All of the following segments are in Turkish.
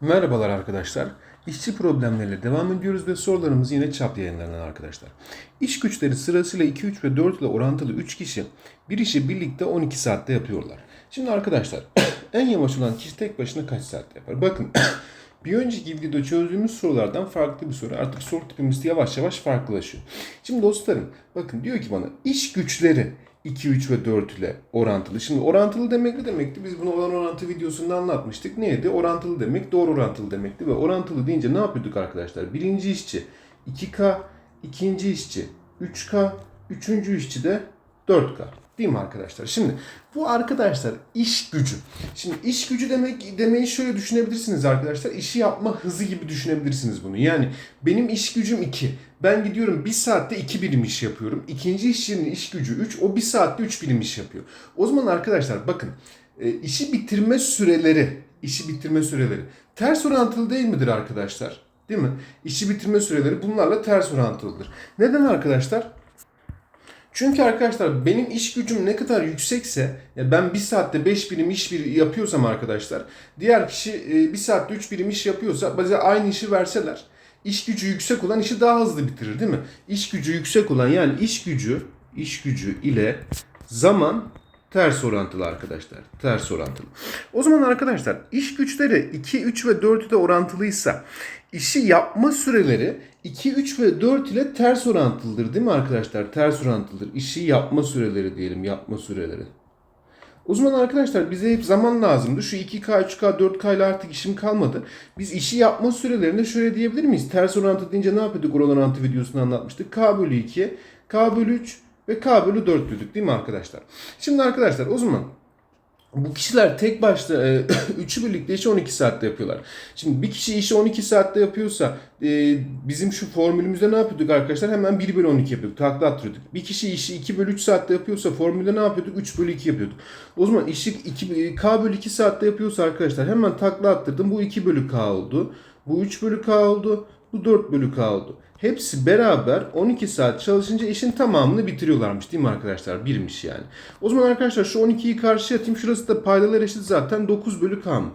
Merhabalar arkadaşlar. İşçi problemleriyle devam ediyoruz ve sorularımız yine çap yayınlarından arkadaşlar. İş güçleri sırasıyla 2, 3 ve 4 ile orantılı 3 kişi bir işi birlikte 12 saatte yapıyorlar. Şimdi arkadaşlar en yavaş olan kişi tek başına kaç saatte yapar? Bakın bir önceki videoda çözdüğümüz sorulardan farklı bir soru. Artık soru tipimiz yavaş yavaş farklılaşıyor. Şimdi dostlarım bakın diyor ki bana iş güçleri 2, 3 ve 4 ile orantılı. Şimdi orantılı demek ne demekti? Biz bunu olan orantı videosunda anlatmıştık. Neydi? Orantılı demek doğru orantılı demekti. Ve orantılı deyince ne yapıyorduk arkadaşlar? Birinci işçi 2K, ikinci işçi 3K, üçüncü işçi de 4K. Değil mi arkadaşlar? Şimdi bu arkadaşlar iş gücü. Şimdi iş gücü demek demeyi şöyle düşünebilirsiniz arkadaşlar. İşi yapma hızı gibi düşünebilirsiniz bunu. Yani benim iş gücüm 2. Ben gidiyorum 1 saatte 2 birim iş yapıyorum. İkinci işçinin iş gücü 3. O 1 saatte 3 birim iş yapıyor. O zaman arkadaşlar bakın e, işi bitirme süreleri, işi bitirme süreleri ters orantılı değil midir arkadaşlar? Değil mi? İşi bitirme süreleri bunlarla ters orantılıdır. Neden arkadaşlar? Çünkü arkadaşlar benim iş gücüm ne kadar yüksekse ya ben bir saatte 5 birim iş bir yapıyorsam arkadaşlar diğer kişi e, bir saatte 3 birim iş yapıyorsa bize aynı işi verseler iş gücü yüksek olan işi daha hızlı bitirir değil mi? İş gücü yüksek olan yani iş gücü iş gücü ile zaman ters orantılı arkadaşlar. Ters orantılı. O zaman arkadaşlar iş güçleri 2, 3 ve 4 ile orantılıysa işi yapma süreleri 2, 3 ve 4 ile ters orantılıdır değil mi arkadaşlar? Ters orantılıdır. İşi yapma süreleri diyelim. Yapma süreleri. O zaman arkadaşlar bize hep zaman lazımdı. Şu 2K, 3K, 4K ile artık işim kalmadı. Biz işi yapma sürelerinde şöyle diyebilir miyiz? Ters orantı deyince ne yapıyorduk oran orantı videosunda anlatmıştık. K bölü 2, K bölü 3 ve K bölü 4 dedik değil mi arkadaşlar? Şimdi arkadaşlar o zaman bu kişiler tek başta e, üçü birlikte işi 12 saatte yapıyorlar. Şimdi bir kişi işi 12 saatte yapıyorsa e, bizim şu formülümüzde ne yapıyorduk arkadaşlar? Hemen 1 bölü 12 yapıyorduk. Takla attırıyorduk. Bir kişi işi 2 bölü 3 saatte yapıyorsa formülde ne yapıyorduk? 3 bölü 2 yapıyorduk. O zaman işi 2, K bölü 2 saatte yapıyorsa arkadaşlar hemen takla attırdım. Bu 2 bölü K oldu. Bu 3 bölü K oldu. Bu 4 bölü K oldu. Hepsi beraber 12 saat çalışınca işin tamamını bitiriyorlarmış değil mi arkadaşlar? Birmiş yani. O zaman arkadaşlar şu 12'yi karşıya atayım. Şurası da paydalar eşit zaten 9 bölü K mı?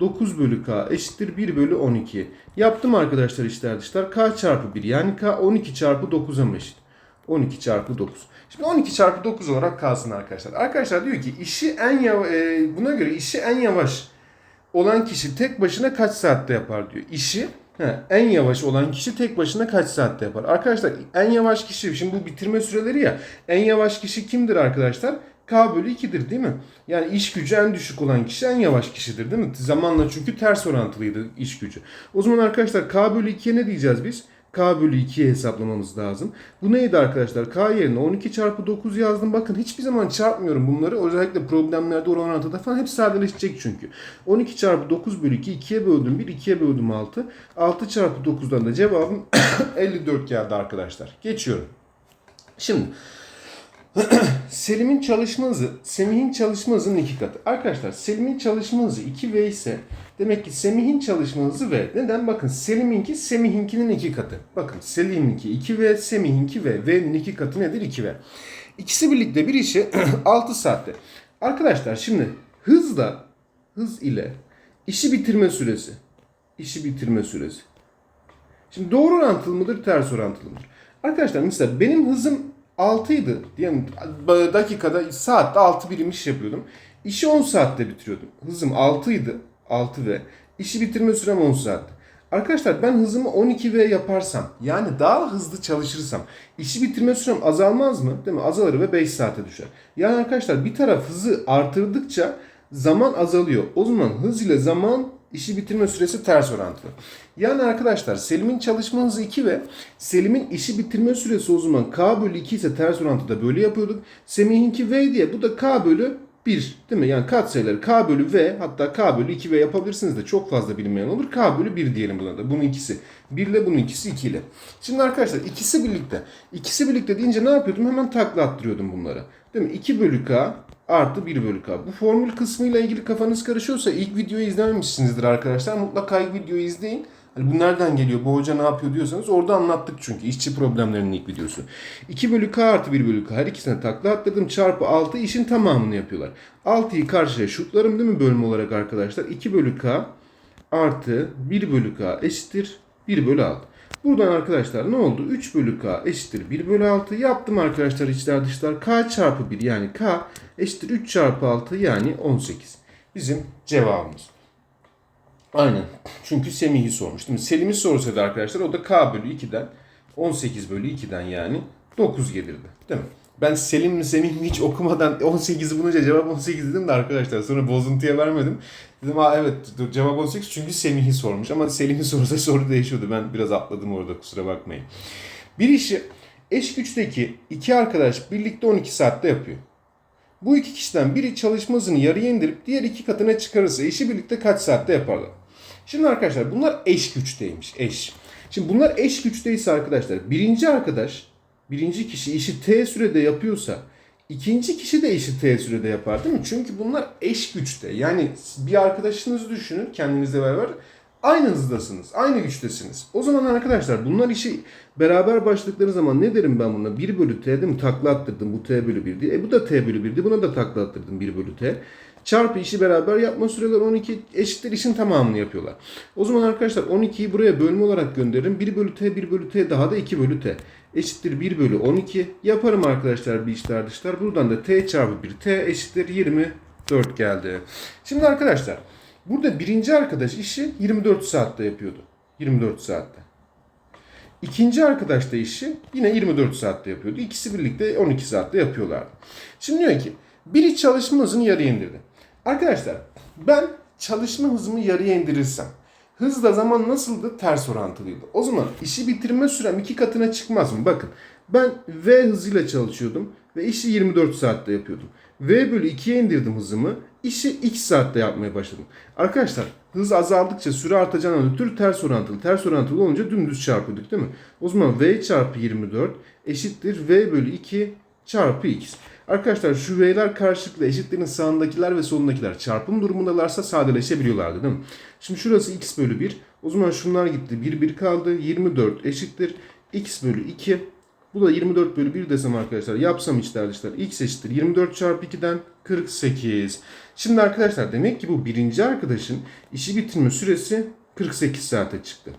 9 bölü K eşittir 1 bölü 12. Yaptım arkadaşlar işler dışlar. K çarpı 1 yani K 12 çarpı 9'a mı eşit? 12 çarpı 9. Şimdi 12 çarpı 9 olarak kalsın arkadaşlar. Arkadaşlar diyor ki işi en yavaş, buna göre işi en yavaş olan kişi tek başına kaç saatte yapar diyor. İşi He, en yavaş olan kişi tek başına kaç saatte yapar? Arkadaşlar en yavaş kişi, şimdi bu bitirme süreleri ya, en yavaş kişi kimdir arkadaşlar? K bölü 2'dir değil mi? Yani iş gücü en düşük olan kişi en yavaş kişidir değil mi? Zamanla çünkü ters orantılıydı iş gücü. O zaman arkadaşlar K bölü 2'ye ne diyeceğiz biz? K bölü 2'ye hesaplamamız lazım. Bu neydi arkadaşlar? K yerine 12 çarpı 9 yazdım. Bakın hiçbir zaman çarpmıyorum bunları. Özellikle problemlerde oran orantıda falan hep sadeleşecek çünkü. 12 çarpı 9 bölü 2 2'ye böldüm 1 2'ye böldüm 6. 6 çarpı 9'dan da cevabım 54 geldi arkadaşlar. Geçiyorum. Şimdi Selim'in çalışma hızı Semih'in çalışma hızının iki katı. Arkadaşlar Selim'in çalışma hızı 2V ise demek ki Semih'in çalışma hızı V. Neden? Bakın Selim'inki Semih'inkinin iki katı. Bakın Selim'inki 2V, Semih'inki V. V'nin iki katı nedir? 2V. İkisi birlikte bir işi 6 saatte. Arkadaşlar şimdi hızla hız ile işi bitirme süresi. işi bitirme süresi. Şimdi doğru orantılı mıdır, ters orantılı mıdır? Arkadaşlar mesela benim hızım 6 idi. Diyelim dakikada saatte 6 birim iş yapıyordum. İşi 10 saatte bitiriyordum. Hızım 6 idi. 6 ve işi bitirme sürem 10 saat. Arkadaşlar ben hızımı 12 V yaparsam yani daha hızlı çalışırsam işi bitirme sürem azalmaz mı? Değil mi? Azalır ve 5 saate düşer. Yani arkadaşlar bir taraf hızı artırdıkça zaman azalıyor. O zaman hız ile zaman işi bitirme süresi ters orantılı. Yani arkadaşlar Selim'in çalışma hızı 2 ve Selim'in işi bitirme süresi o zaman K bölü 2 ise ters orantıda böyle yapıyorduk. Semih'inki V diye bu da K bölü 1 değil mi? Yani katsayıları K bölü V hatta K bölü 2V yapabilirsiniz de çok fazla bilinmeyen olur. K bölü 1 diyelim buna da. Bunun ikisi. 1 ile bunun ikisi 2 ile. Şimdi arkadaşlar ikisi birlikte. İkisi birlikte deyince ne yapıyordum? Hemen takla attırıyordum bunları. Değil mi? 2 bölü K artı 1 bölü K. Bu formül kısmıyla ilgili kafanız karışıyorsa ilk videoyu izlememişsinizdir arkadaşlar. Mutlaka ilk videoyu izleyin. Hani bu nereden geliyor, bu hoca ne yapıyor diyorsanız orada anlattık çünkü. işçi problemlerinin ilk videosu. 2 bölü k artı 1 bölü k her ikisine takla atladım. Çarpı 6 işin tamamını yapıyorlar. 6'yı karşıya şutlarım değil mi bölüm olarak arkadaşlar? 2 bölü k artı 1 bölü k eşittir 1 bölü 6. Buradan arkadaşlar ne oldu? 3 bölü k eşittir 1 bölü 6. Yaptım arkadaşlar içler dışlar. k çarpı 1 yani k eşittir 3 çarpı 6 yani 18. Bizim cevabımız. Aynen. Çünkü Semih'i sormuş değil mi? Selim'i sorsaydı arkadaşlar o da k bölü 2'den 18 bölü 2'den yani 9 gelirdi. Değil mi? Ben Selim mi Semih mi hiç okumadan 18'i bulunca cevap 18 dedim de arkadaşlar sonra bozuntuya vermedim. Dedim ha evet dur, cevap 18 çünkü Semih'i sormuş ama Selim'i sorsa soru değişiyordu. Ben biraz atladım orada kusura bakmayın. Bir işi eş güçteki iki arkadaş birlikte 12 saatte yapıyor. Bu iki kişiden biri çalışma hızını yarıya indirip diğer iki katına çıkarırsa işi birlikte kaç saatte yaparlar? Şimdi arkadaşlar bunlar eş güçteymiş. Eş. Şimdi bunlar eş güçteyse arkadaşlar birinci arkadaş birinci kişi işi t sürede yapıyorsa ikinci kişi de işi t sürede yapar değil mi? Çünkü bunlar eş güçte. Yani bir arkadaşınızı düşünün kendinizle beraber aynı hızdasınız. Aynı güçtesiniz. O zaman arkadaşlar bunlar işi beraber başladıkları zaman ne derim ben buna? 1 bölü t değil mi? Takla attırdım. Bu t bölü 1'di. E bu da t bölü 1'di. Buna da takla attırdım 1 bölü t. Çarpı işi beraber yapma süreleri 12 eşittir işin tamamını yapıyorlar. O zaman arkadaşlar 12'yi buraya bölme olarak gönderirim. 1 bölü t 1 bölü t daha da 2 bölü t. Eşittir 1 bölü 12. Yaparım arkadaşlar bir işler dışlar. Buradan da t çarpı 1 t eşittir 24 geldi. Şimdi arkadaşlar burada birinci arkadaş işi 24 saatte yapıyordu. 24 saatte. İkinci arkadaş da işi yine 24 saatte yapıyordu. İkisi birlikte 12 saatte yapıyorlardı. Şimdi diyor ki biri çalışma hızını yarıya indirdi. Arkadaşlar ben çalışma hızımı yarıya indirirsem hızla zaman nasıldı? Ters orantılıydı. O zaman işi bitirme sürem iki katına çıkmaz mı? Bakın ben V hızıyla çalışıyordum ve işi 24 saatte yapıyordum. V bölü 2'ye indirdim hızımı. İşi x saatte yapmaya başladım. Arkadaşlar hız azaldıkça süre artacağına ötürü ters orantılı. Ters orantılı olunca dümdüz çarpıyorduk değil mi? O zaman V çarpı 24 eşittir V bölü 2 çarpı x. Arkadaşlar şu V'ler karşılıklı eşitlerin sağındakiler ve solundakiler çarpım durumundalarsa sadeleşebiliyorlardı değil mi? Şimdi şurası x bölü 1. O zaman şunlar gitti. 1 1 kaldı. 24 eşittir. x bölü 2. Bu da 24 bölü 1 desem arkadaşlar. Yapsam içler dışlar. x eşittir. 24 çarpı 2'den 48. Şimdi arkadaşlar demek ki bu birinci arkadaşın işi bitirme süresi 48 saate çıktı.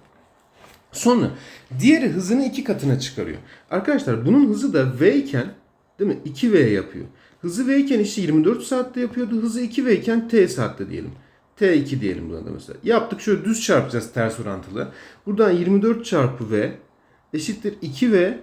Sonra diğeri hızını iki katına çıkarıyor. Arkadaşlar bunun hızı da v iken değil mi 2v yapıyor. Hızı v iken işi 24 saatte yapıyordu. Hızı 2v iken t saatte diyelim. T2 diyelim buna da mesela. Yaptık şöyle düz çarpacağız ters orantılı. Buradan 24 çarpı v eşittir 2v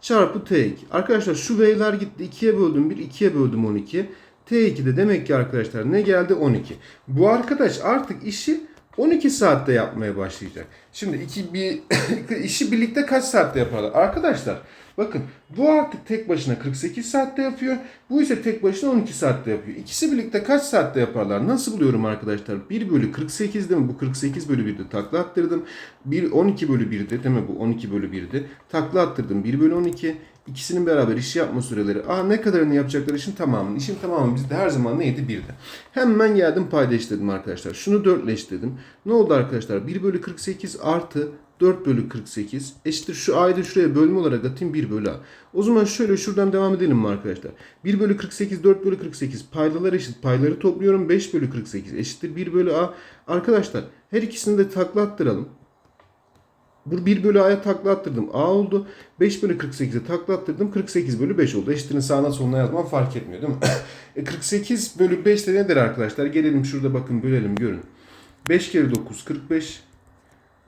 çarpı t2. Arkadaşlar şu v'ler gitti. 2'ye böldüm 1, 2'ye böldüm 12. T2'de demek ki arkadaşlar ne geldi? 12. Bu arkadaş artık işi 12 saatte yapmaya başlayacak. Şimdi iki bir işi birlikte kaç saatte yaparlar? Arkadaşlar bakın bu artık tek başına 48 saatte yapıyor. Bu ise tek başına 12 saatte yapıyor. İkisi birlikte kaç saatte yaparlar? Nasıl buluyorum arkadaşlar? 1 bölü 48 değil mi? Bu 48 bölü 1'de takla attırdım. 1, 12 bölü 1'de değil mi? Bu 12 bölü 1'de takla attırdım. 1 bölü 12. İkisinin beraber iş yapma süreleri. Aa ne kadarını yapacaklar işin tamamını. İşin tamamı bizde her zaman neydi? 1'de. Hemen geldim payda eşitledim arkadaşlar. Şunu 4 ile eşitledim. Ne oldu arkadaşlar? 1 bölü 48 artı 4 bölü 48 eşittir şu a'yı da şuraya bölme olarak atayım 1 bölü a. O zaman şöyle şuradan devam edelim mi arkadaşlar? 1 bölü 48 4 bölü 48 paydalar eşit. Payları topluyorum 5 bölü 48 eşittir 1 bölü a. Arkadaşlar her ikisini de takla attıralım. Bu 1 bölü a'ya takla attırdım. A oldu. 5 bölü 48'e takla attırdım. 48 bölü 5 oldu. Eşitliğin sağına soluna yazmam fark etmiyor değil mi? e 48 bölü 5 de nedir arkadaşlar? Gelelim şurada bakın bölelim görün. 5 kere 9 45.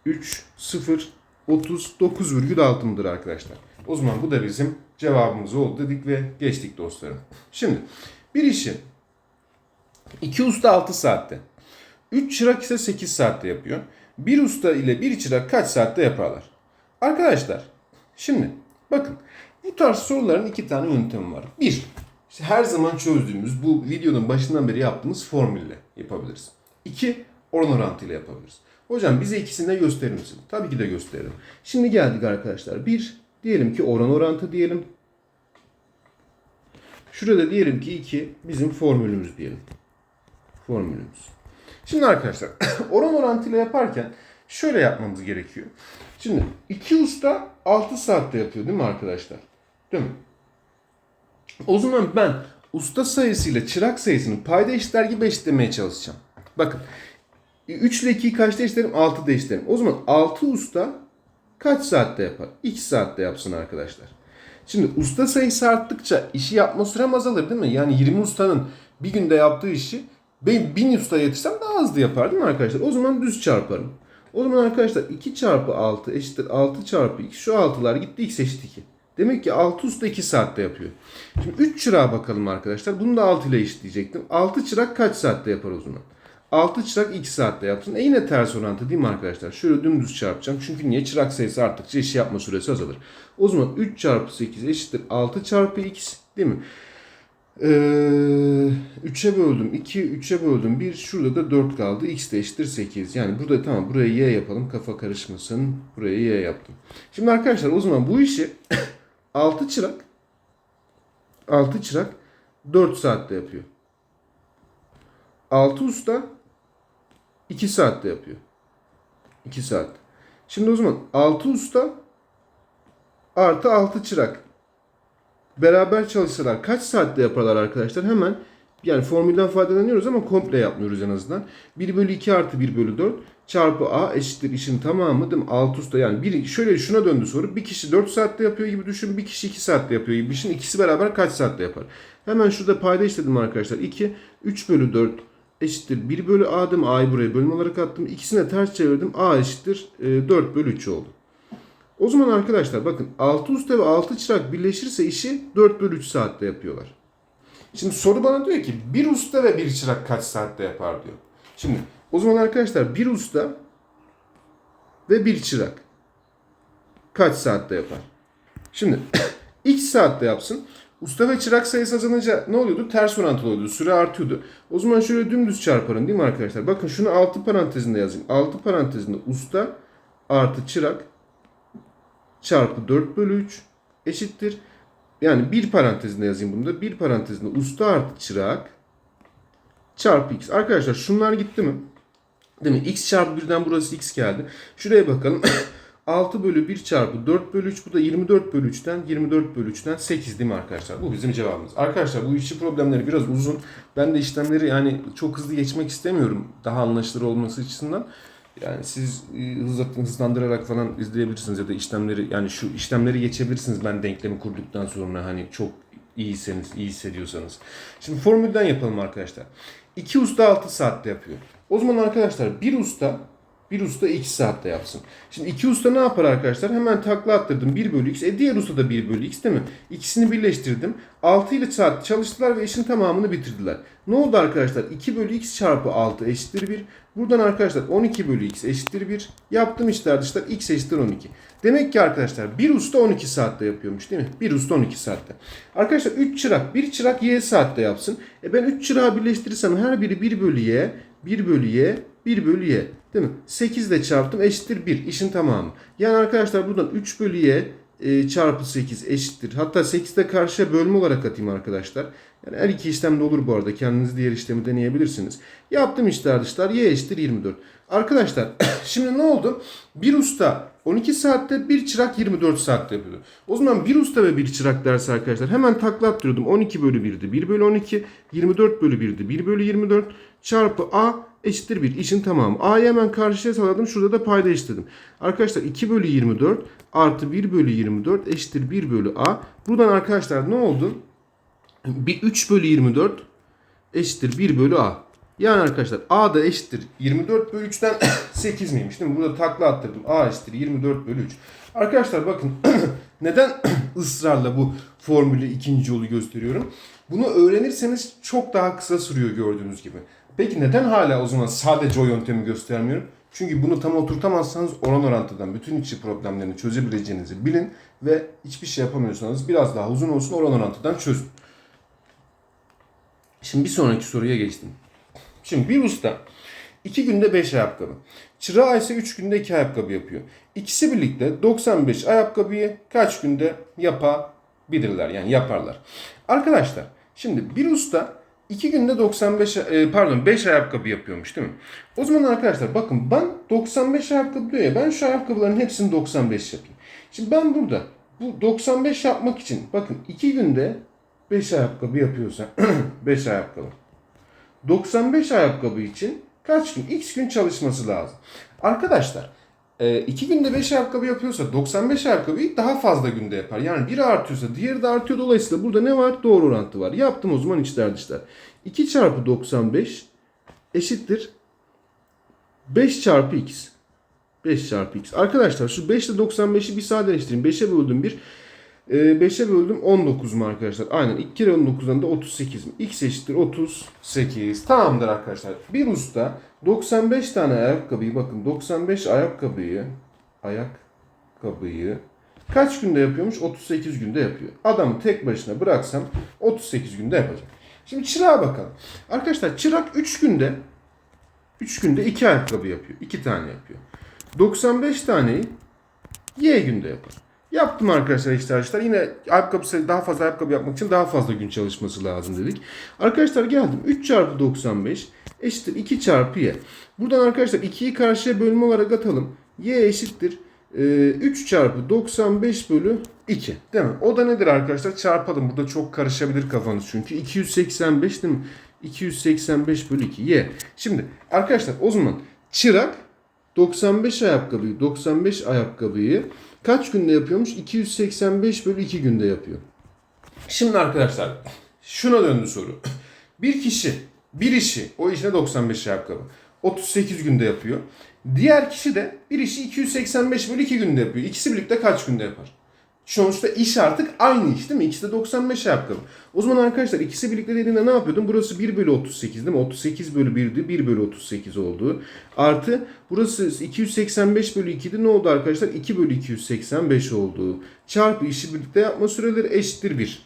3 0 39,6 mıdır arkadaşlar? O zaman bu da bizim cevabımız oldu dedik ve geçtik dostlarım. Şimdi bir işi 2 usta 6 saatte. 3 çırak ise 8 saatte yapıyor. Bir usta ile bir çırak kaç saatte yaparlar? Arkadaşlar şimdi bakın bu tarz soruların iki tane yöntemi var. Bir, işte her zaman çözdüğümüz bu videonun başından beri yaptığımız formülle yapabiliriz. İki, oran orantıyla yapabiliriz. Hocam bize ikisini de gösterir misin? Tabii ki de gösteririm. Şimdi geldik arkadaşlar. Bir, diyelim ki oran orantı diyelim. Şurada diyelim ki 2 bizim formülümüz diyelim. Formülümüz. Şimdi arkadaşlar oran orantıyla yaparken şöyle yapmamız gerekiyor. Şimdi iki usta 6 saatte yapıyor değil mi arkadaşlar? Değil mi? O zaman ben usta sayısıyla çırak sayısını payda eşitler gibi eşitlemeye çalışacağım. Bakın 3 ile 2'yi kaçta eşitlerim? 6'da eşitlerim. O zaman 6 usta kaç saatte yapar? 2 saatte yapsın arkadaşlar. Şimdi usta sayısı arttıkça işi yapma sürem azalır değil mi? Yani 20 ustanın bir günde yaptığı işi ben 1000 usta yetişsem daha hızlı yapar değil mi arkadaşlar? O zaman düz çarparım. O zaman arkadaşlar 2 çarpı 6 eşittir 6 çarpı 2. Şu 6'lar gitti x eşit 2. Demek ki 6 usta 2 saatte yapıyor. Şimdi 3 çırağa bakalım arkadaşlar. Bunu da 6 ile eşitleyecektim. 6 çırak kaç saatte yapar o zaman? 6 çırak 2 saatte yapsın. E yine ters orantı değil mi arkadaşlar? Şöyle dümdüz çarpacağım. Çünkü niye? Çırak sayısı arttıkça işi yapma süresi azalır. O zaman 3 çarpı 8 eşittir 6 çarpı x değil mi? Ee, 3'e böldüm 2, 3'e böldüm 1. Şurada da 4 kaldı. X de eşittir 8. Yani burada tamam buraya y yapalım. Kafa karışmasın. Buraya y yaptım. Şimdi arkadaşlar o zaman bu işi 6 çırak 6 çırak 4 saatte yapıyor. 6 usta 2 saatte yapıyor. 2 saat. Şimdi o zaman 6 usta artı 6 çırak beraber çalışsalar kaç saatte yaparlar arkadaşlar? Hemen yani formülden faydalanıyoruz ama komple yapmıyoruz en azından. 1 bölü 2 artı 1 bölü 4 çarpı a eşittir işin tamamı değil mi? 6 usta yani bir, şöyle şuna döndü soru. Bir kişi 4 saatte yapıyor gibi düşün. Bir kişi 2 saatte yapıyor gibi düşün. İkisi beraber kaç saatte yapar? Hemen şurada payda işledim arkadaşlar. 2, 3 bölü 4 eşittir 1 bölü a değil mi? A'yı buraya bölüm olarak attım. İkisine ters çevirdim. A eşittir e, 4 bölü 3 oldu. O zaman arkadaşlar bakın 6 usta ve 6 çırak birleşirse işi 4 bölü 3 saatte yapıyorlar. Şimdi soru bana diyor ki bir usta ve bir çırak kaç saatte yapar diyor. Şimdi o zaman arkadaşlar bir usta ve bir çırak kaç saatte yapar? Şimdi x saatte yapsın. Usta ve çırak sayısı azalınca ne oluyordu? Ters orantılı oluyordu. Süre artıyordu. O zaman şöyle dümdüz çarparım değil mi arkadaşlar? Bakın şunu 6 parantezinde yazayım. 6 parantezinde usta artı çırak çarpı 4 bölü 3 eşittir. Yani bir parantezinde yazayım bunu da. Bir parantezinde usta artı çırak çarpı x. Arkadaşlar şunlar gitti mi? Değil mi? x çarpı 1'den burası x geldi. Şuraya bakalım. 6 bölü 1 çarpı 4 bölü 3 bu da 24 bölü 3'ten 24 bölü 3'ten 8 değil mi arkadaşlar? Bu bizim cevabımız. Arkadaşlar bu işçi problemleri biraz uzun. Ben de işlemleri yani çok hızlı geçmek istemiyorum. Daha anlaşılır olması açısından. Yani siz e, hızla- hızlandırarak falan izleyebilirsiniz ya da işlemleri yani şu işlemleri geçebilirsiniz ben denklemi kurduktan sonra hani çok iyiyseniz, iyi hissediyorsanız. Şimdi formülden yapalım arkadaşlar. 2 usta 6 saatte yapıyor. O zaman arkadaşlar bir usta bir usta 2 saatte yapsın. Şimdi iki usta ne yapar arkadaşlar? Hemen takla attırdım 1 bölü x. E diğer usta da 1 bölü x değil mi? İkisini birleştirdim. 6 ile saat çalıştılar ve işin tamamını bitirdiler. Ne oldu arkadaşlar? 2 bölü x çarpı 6 eşittir 1. Buradan arkadaşlar 12 bölü x eşittir 1. Yaptım işler dışlar x eşittir 12. Demek ki arkadaşlar bir usta 12 saatte yapıyormuş değil mi? Bir usta 12 saatte. Arkadaşlar 3 çırak. Bir çırak y saatte yapsın. E ben 3 çırağı birleştirirsem her biri 1 bölü y, 1 bölü y, 1 bölü y. Değil mi? 8 ile çarptım eşittir 1. İşin tamamı. Yani arkadaşlar buradan 3 bölü y e, çarpı 8 eşittir. Hatta 8 de karşıya bölme olarak atayım arkadaşlar. Yani her iki işlem de olur bu arada. Kendiniz diğer işlemi deneyebilirsiniz. Yaptım işler dışlar. Y eşittir 24. Arkadaşlar şimdi ne oldu? Bir usta 12 saatte bir çırak 24 saatte yapıyordu. O zaman bir usta ve bir çırak dersi arkadaşlar hemen takla attırıyordum. 12 bölü 1'di 1 bölü 12 24 bölü 1'di 1 bölü 24 çarpı a eşittir 1. İşin tamamı. A'yı hemen karşıya saladım. Şurada da payda eşitledim. Arkadaşlar 2 bölü 24 artı 1 bölü 24 eşittir 1 bölü A. Buradan arkadaşlar ne oldu? Bir 3 bölü 24 eşittir 1 bölü A. Yani arkadaşlar A da eşittir 24 bölü 3'ten 8 miymiş değil mi? Burada takla attırdım. A eşittir 24 bölü 3. Arkadaşlar bakın neden ısrarla bu formülü ikinci yolu gösteriyorum? Bunu öğrenirseniz çok daha kısa sürüyor gördüğünüz gibi. Peki neden hala o zaman sadece o yöntemi göstermiyorum? Çünkü bunu tam oturtamazsanız oran orantıdan bütün içi problemlerini çözebileceğinizi bilin ve hiçbir şey yapamıyorsanız biraz daha uzun olsun oran orantıdan çözün. Şimdi bir sonraki soruya geçtim. Şimdi bir usta 2 günde 5 ayakkabı. Çırağı ise 3 günde 2 ayakkabı yapıyor. İkisi birlikte 95 ayakkabıyı kaç günde yapabilirler? Yani yaparlar. Arkadaşlar şimdi bir usta 2 günde 95 e, pardon 5 ayakkabı yapıyormuş değil mi? O zaman arkadaşlar bakın ben 95 ayakkabı diyor ya ben şu ayakkabıların hepsini 95 yapayım. Şimdi ben burada bu 95 yapmak için bakın 2 günde 5 ayakkabı yapıyorsa 5 ayakkabı. 95 ayakkabı için kaç gün? X gün çalışması lazım. Arkadaşlar 2 günde 5 ayakkabı yapıyorsa 95 ayakkabıyı daha fazla günde yapar. Yani biri artıyorsa diğeri de artıyor. Dolayısıyla burada ne var? Doğru orantı var. Yaptım o zaman içler dışlar. 2 çarpı 95 eşittir 5 çarpı x. 5 çarpı x. Arkadaşlar şu 5 ile 95'i bir sadeleştirin. 5'e böldüm 1. 5'e böldüm 19 mu arkadaşlar? Aynen. 2 kere 19'dan da 38 mi? X eşittir 38. Tamamdır arkadaşlar. Bir usta 95 tane ayakkabıyı bakın 95 ayakkabıyı ayakkabıyı kaç günde yapıyormuş? 38 günde yapıyor. Adamı tek başına bıraksam 38 günde yapacak. Şimdi çırağa bakalım. Arkadaşlar çırak 3 günde 3 günde 2 ayakkabı yapıyor. 2 tane yapıyor. 95 taneyi Y günde yapar. Yaptım arkadaşlar işte arkadaşlar. Yine ayakkabı daha fazla ayakkabı yapmak için daha fazla gün çalışması lazım dedik. Arkadaşlar geldim. 3 çarpı 95 eşittir 2 çarpı y. Buradan arkadaşlar 2'yi karşıya bölme olarak atalım. y eşittir e, 3 çarpı 95 bölü 2. Değil mi? O da nedir arkadaşlar? Çarpalım. Burada çok karışabilir kafanız çünkü. 285 değil mi? 285 bölü 2 y. Şimdi arkadaşlar o zaman çırak 95 ayakkabıyı 95 ayakkabıyı kaç günde yapıyormuş? 285 bölü 2 günde yapıyor. Şimdi arkadaşlar şuna döndü soru. Bir kişi bir işi o işine 95 ayakkabı 38 günde yapıyor. Diğer kişi de bir işi 285 bölü 2 günde yapıyor. İkisi birlikte kaç günde yapar? Sonuçta iş artık aynı iş değil mi? İkisi de 95 ayakkabı. O zaman arkadaşlar ikisi birlikte dediğinde ne yapıyordum? Burası 1 bölü 38 değil mi? 38 bölü 1'di. 1 bölü 38 oldu. Artı burası 285 bölü 2'di. Ne oldu arkadaşlar? 2 bölü 285 oldu. Çarpı işi birlikte yapma süreleri eşittir 1.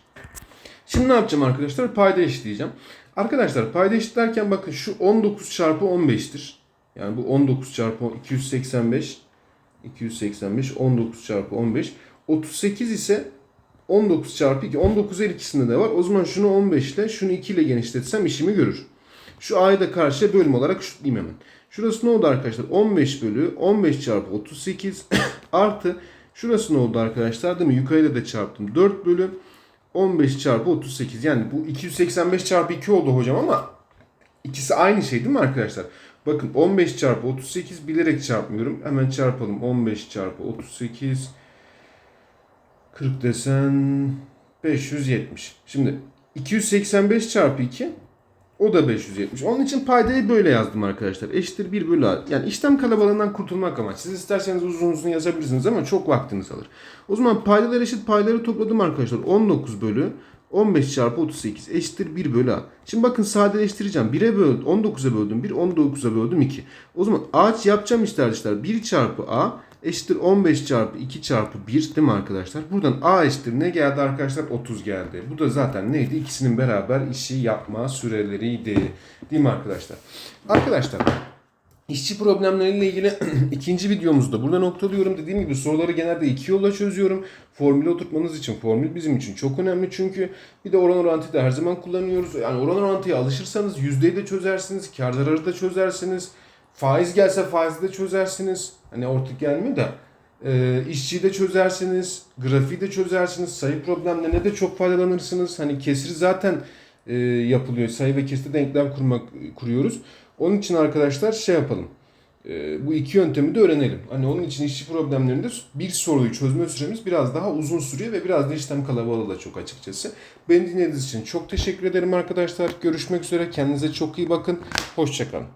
Şimdi ne yapacağım arkadaşlar? Payda eşitleyeceğim. Arkadaşlar payda eşitlerken bakın şu 19 çarpı 15'tir. Yani bu 19 çarpı 285 285 19 çarpı 15 38 ise 19 çarpı 2. 19 her ikisinde de var. O zaman şunu 15 ile şunu 2 ile genişletsem işimi görür. Şu a'yı da karşıya bölüm olarak şutlayayım hemen. Şurası ne oldu arkadaşlar? 15 bölü 15 çarpı 38 artı şurası ne oldu arkadaşlar? Değil mi? Yukarıda da çarptım. 4 bölü 15 çarpı 38. Yani bu 285 çarpı 2 oldu hocam ama ikisi aynı şey değil mi arkadaşlar? Bakın 15 çarpı 38 bilerek çarpmıyorum. Hemen çarpalım. 15 çarpı 38 40 desen 570. Şimdi 285 çarpı 2 o da 570. Onun için paydayı böyle yazdım arkadaşlar. Eşittir 1 bölü A. Yani işlem kalabalığından kurtulmak amaç. Siz isterseniz uzun uzun yazabilirsiniz ama çok vaktiniz alır. O zaman paydalar eşit payları topladım arkadaşlar. 19 bölü 15 çarpı 38 eşittir 1 bölü A. Şimdi bakın sadeleştireceğim. 1'e böldüm. 19'a böldüm 1. 19'a böldüm 2. O zaman A yapacağım işte arkadaşlar. 1 çarpı A eşittir 15 çarpı 2 çarpı 1 değil mi arkadaşlar? Buradan A eşittir ne geldi arkadaşlar? 30 geldi. Bu da zaten neydi? İkisinin beraber işi yapma süreleriydi. Değil mi arkadaşlar? Arkadaşlar İşçi problemleriyle ilgili ikinci videomuzda burada noktalıyorum. Dediğim gibi soruları genelde iki yolla çözüyorum. Formülü oturtmanız için formül bizim için çok önemli çünkü bir de oran orantıyı da her zaman kullanıyoruz. Yani oran orantıya alışırsanız yüzdeyi de çözersiniz, kar zararı da çözersiniz. Faiz gelse faizi de çözersiniz. Hani ortak gelmiyor da e, işçiyi de çözersiniz, grafiği de çözersiniz, sayı problemlerine de çok faydalanırsınız. Hani kesir zaten e, yapılıyor. Sayı ve kesirde denklem kurmak kuruyoruz. Onun için arkadaşlar şey yapalım. E, bu iki yöntemi de öğrenelim. Hani onun için işçi problemlerinde bir soruyu çözme süremiz biraz daha uzun sürüyor ve biraz da işlem kalabalığı da çok açıkçası. Beni dinlediğiniz için çok teşekkür ederim arkadaşlar. Görüşmek üzere. Kendinize çok iyi bakın. Hoşçakalın.